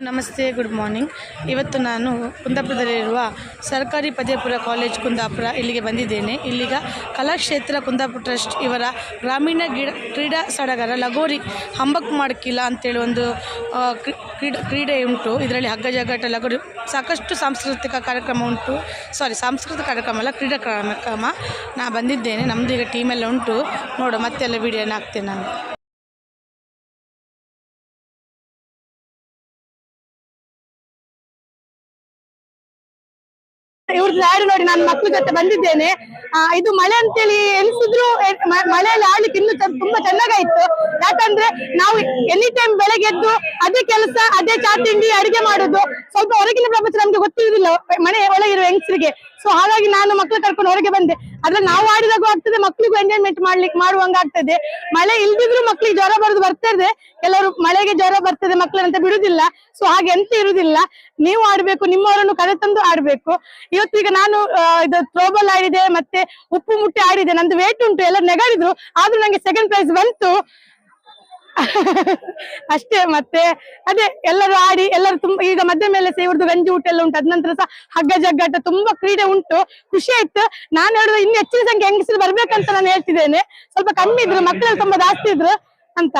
ನಮಸ್ತೆ good morning ಇವತ್ತು ನಾನು ಕುಂದಾಪುರದಲ್ಲಿರುವ ಸರ್ಕಾರಿ ಪದೇಪುರ ಕಾಲೇಜ್ ಕುಂದಾಪುರ ಇಲ್ಲಿಗೆ ಬಂದಿದ್ದೇನೆ. ಇಲ್ಲಿಗ ಕಲಾಕ್ಷೇತ್ರ ಕುಂದಾಪುರ ಟ್ರಸ್ಟ್ ಇವರ ಗ್ರಾಮೀಣ ಗಿಡ, ಕ್ರೀಡಾ ಸಡಗರ ಲಗೋರಿ ಹಂಬಕ್ ಮಾಡ್ಕಿಲ್ಲ ಅಂತೇಳಿ ಒಂದು ಕ್ರೀಡೆ ಕ್ರೀಡೆ ಉಂಟು. ಇದರಲ್ಲಿ ಹಗ್ಗ ಜಗ್ಗಾಟ ಲಗೋರಿ, ಸಾಕಷ್ಟು ಸಾಂಸ್ಕೃತಿಕ ಕಾರ್ಯಕ್ರಮ ಉಂಟು. ಸಾರಿ ಸಾಂಸ್ಕೃತಿಕ ಕಾರ್ಯಕ್ರಮ ಅಲ್ಲ, ಕ್ರೀಡಾ ಕಾರ್ಯಕ್ರಮ. ನಾನು ಬಂದಿದ್ದೇನೆ. ನಮ್ಮದು ಈಗ ಟೀಮೆಲ್ಲ ಉಂಟು. ನೋಡು, ಮತ್ತೆಲ್ಲ ವಿಡಿಯೋನ ಹಾಕ್ತೇನೆ ನಾನು. ಇವ್ರದ್ದು ಲಾರಿ ನೋಡಿ ನಾನು ಮಕ್ಳ ಜೊತೆ ಬಂದಿದ್ದೇನೆ. ಇದು ಮಳೆ ಅಂತೇಳಿ ಎನಿಸಿದ್ರು ಮಳೆಯಲ್ಲಿ ಆಡ್ಲಿಕ್ಕೆ ಇನ್ನು ತುಂಬಾ ಚೆನ್ನಾಗಾಯ್ತು. ಯಾಕಂದ್ರೆ ನಾವು ಎನಿ ಟೈಮ್ ಬೆಳಗ್ಗೆ ಎದ್ದು ಅದೇ ಕೆಲಸ, ಅದೇ ಚಾ ತಿಂಡಿ, ಅಡಿಗೆ ಮಾಡುದು. ಸ್ವಲ್ಪ ಹೊರಗಿನ ಪ್ರಪಂಚ ನಮ್ಗೆ ಗೊತ್ತಿರುದಿಲ್ಲ, ಮನೆ ಒಳಗಿರುವ ಹೆಂಗಸರಿಗೆ ಸೊ ಹಾಗಾಗಿ ನಾನು ಮಕ್ಳು ಕರ್ಕೊಂಡು ಹೊರಗೆ ಬಂದೆ. ಅದ್ರಲ್ಲಿ ನಾವು ಆಡಿದಾಗೂ ಆಗ್ತದೆ, ಮಕ್ಳಿಗೂ ಎಂಜಾಯ್ಮೆಂಟ್ ಮಾಡ್ಲಿಕ್ಕೆ ಮಾಡುವಂಗ ಆಗ್ತದೆ. ಮಳೆ ಇಲ್ದಿದ್ರು ಮಕ್ಳಿಗೆ ಜ್ವರ ಬರೋದು ಬರ್ತದೆ. ಕೆಲವರು ಮಳೆಗೆ ಜ್ವರ ಬರ್ತದೆ ಮಕ್ಕಳಂತ ಬಿಡುದಿಲ್ಲ. ಸೊ ಹಾಗೆ ಎಂತ ಇರುದಿಲ್ಲ. ನೀವು ಆಡ್ಬೇಕು, ನಿಮ್ಮವರನ್ನು ಕರೆ ತಂದು ಆಡ್ಬೇಕು. ಇವತ್ತೀಗ ನಾನು ಇದು ಥ್ರೋಬಾಲ್ ಆಡಿದೆ, ಮತ್ತೆ ಉಪ್ಪು ಮುಟ್ಟೆ ಆಡಿದೆ. ನಂದು ವೇಟ್ ಉಂಟು ಎಲ್ಲರೂ ನೆಗಾಡಿದ್ರು. ಆದ್ರೂ ನಂಗೆ ಸೆಕೆಂಡ್ ಪ್ರೈಸ್ ಬಂತು. ಅಷ್ಟೇ ಮತ್ತೆ, ಅದೇ ಎಲ್ಲರೂ ಆಡಿ, ಎಲ್ಲರೂ ತುಂಬಾ, ಈಗ ಮಧ್ಯ ಮೇಲೆ ಇವ್ರದ್ದು ಗಂಜಿ ಊಟ ಎಲ್ಲ ಉಂಟು. ಅದ ನಂತರ ಸಹ ಹಗ್ಗ ಜಗ್ಗಾಟ ತುಂಬಾ ಕ್ರೀಡೆ ಉಂಟು. ಖುಷಿ ಆಯ್ತು. ನಾನು ಹೇಳಿದ್ರೆ ಇನ್ನು ಹೆಚ್ಚಿನ ಸಂಖ್ಯೆ ಹೆಂಗಸರು ಬರ್ಬೇಕಂತ ನಾನು ಹೇಳ್ತಿದ್ದೇನೆ. ಸ್ವಲ್ಪ ಕಮ್ಮಿ ಇದ್ರು ಮಕ್ಕಳು ತುಂಬಾ ಜಾಸ್ತಿ ಇದ್ರು ಅಂತ.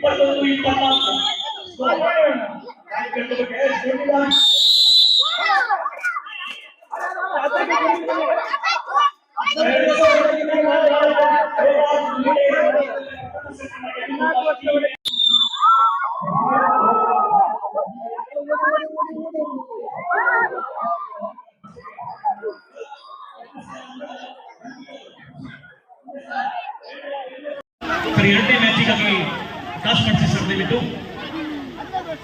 ಸರಿ ಎರಡನೇ ಮ್ಯಾಚಿಗಾಗಿ ಟಾಸ್ ಮಾಡಿಸಿ ಸರ್ ದಯವಿಟ್ಟು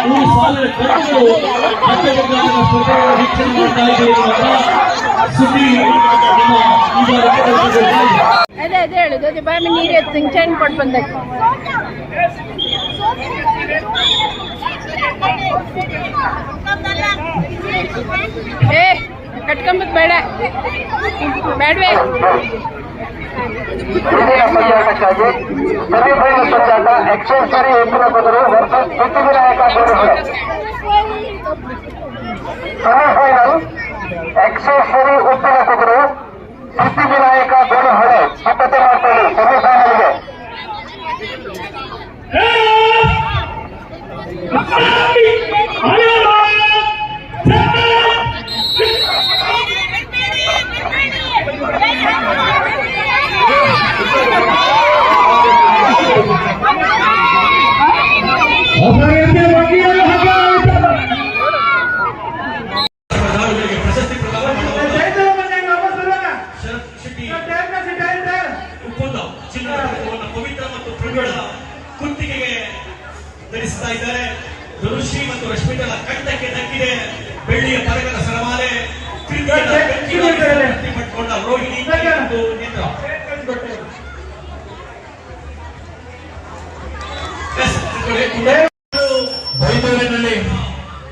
ಏಳರಿಂದ ಮೂರು ಸಾವಿರ ಕಣ್ಣುಗಳು ಹಗ್ಗಜಗ್ಗಾಟದ ಸ್ಪರ್ಧೆಗಳ ವೀಕ್ಷಣೆ ಮಾಡ್ತಾ ಇದೆ ಎನ್ನುವಂತಹ ಸುದ್ದಿ ನಮ್ಮ ಈ ಬಾರಿ ಕೇಳಿಬಂದಿದೆ. ಅದೇ ಅದೇ ಹೇಳುದು ಅದೇ ಬಾಮಿ ನೀರು ಎತ್ತು ಚೈನ್ ಕೊಟ್ಟು ಬಂದಕ್ಕೆ ಏ ಕಟ್ಕೊಂಬದ್ ಬೇಡ ಬೇಡವೇ ಹಿರಿಯ ಪಂಚಾಟಕ್ಕಾಗಿ ಪದರು ವರ್ಸಸ್ ಸಿದ್ಧಿವಿನಾಯಕ ಗೋರುಹೊಳೆ ಸೆಮಿಫೈನಲ್ ಎಕ್ಸೆನ್ಸರಿ ಉಪ್ಪಿನ ಕುದುರು ಸಿದ್ಧಿವಿನಾಯಕ ಗೋರುಹೊಳೆ ಸಿದ್ಧತೆ ಬಗೆಯಲು ಹಗ್ಗ ಆಯ್ತಲ್ಲ. ಪ್ರಧಾನಿಗಳಿಗೆ ಪ್ರಶಸ್ತಿ ಪ್ರದಾನ ಮಾಡುವಾಗ ಶರತ್ ಶೆಟ್ಟಿ ಒಪ್ಪಂದ ಪವಿತ್ರ ಮತ್ತು ಪ್ರಜ್ವಳ ಕುತ್ತಿಗೆಗೆ ಧರಿಸ್ತಾ ಇದ್ದಾರೆ. ಧನುಶ್ರೀ ಮತ್ತು ರಶ್ಮಿತಳ ಕಂಠಕ್ಕೆ ದಕ್ಕಿದೆ. ಬೆಳ್ಳಿಯ ಪರಗದ ಸರಮಾಲೆ. ಪಟ್ಕೊಂಡ ರೋಹಿಣಿ ನೇತ್ರ. ತಿಳ್ಕೊಳ್ಳಿ.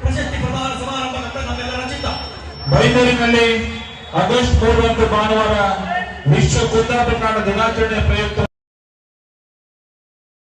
ಪ್ರಶಸ್ತಿ ಪ್ರದಾನ ಸಮಾರಂಭದಂತ ನಮ್ಮೆಲ್ಲರ ಚಿತ್ತ. ಬೈಂದೂರಿನಲ್ಲಿ ಆಗಸ್ಟ್ ಮೂರರಂದು ಭಾನುವಾರ ವಿಶ್ವ ಕುಂದಾಪುರ ದಿನಾಚರಣೆ ಪ್ರಯುಕ್ತ